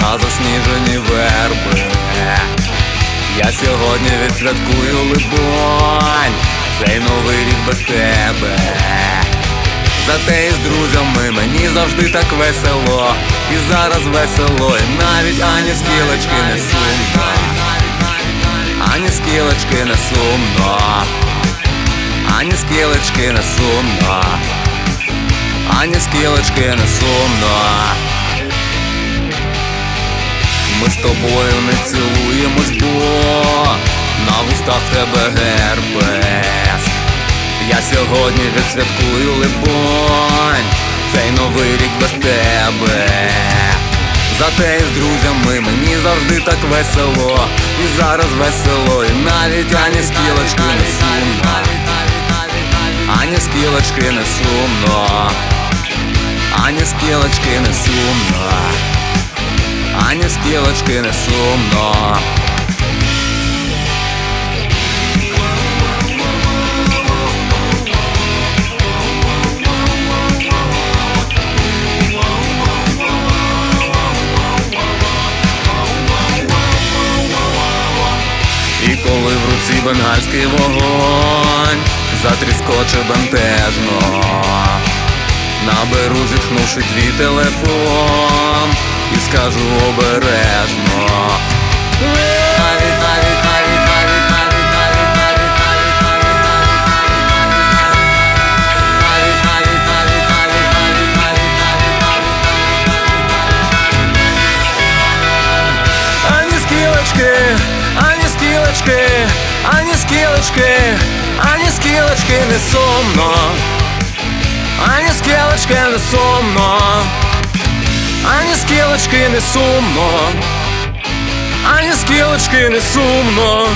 на засніжені верби. Я сьогодні відсвяткую либонь, цей новий рік без тебе. Зате із друзями мені завжди так весело, і зараз весело, і навіть ані скілочки не сумно, ані скілочки не сумно, ані скілочки не сумно, ані скілочки не сумно. Ми з тобою не цілуємось, бо на вустах тебе герпес. Я сьогодні відсвяткую либонь, цей новий рік без тебе. Зате із друзями мені завжди так весело, і зараз весело, і навіть ані скілочки не сумно, ані скілочки не сумно, ані скілочки не сумно, ані скілочки не сумно. І коли в руці бенгальський вогонь затріскоче бентежно, наберу, зітхнувши твій телефон і скажу обережно. Ані скілочки, ані скілочки, ані скілочки, ані скілочки не сумно, ані скілочки не сумно, ані скілочки не сумно, ані скілочки не сумно.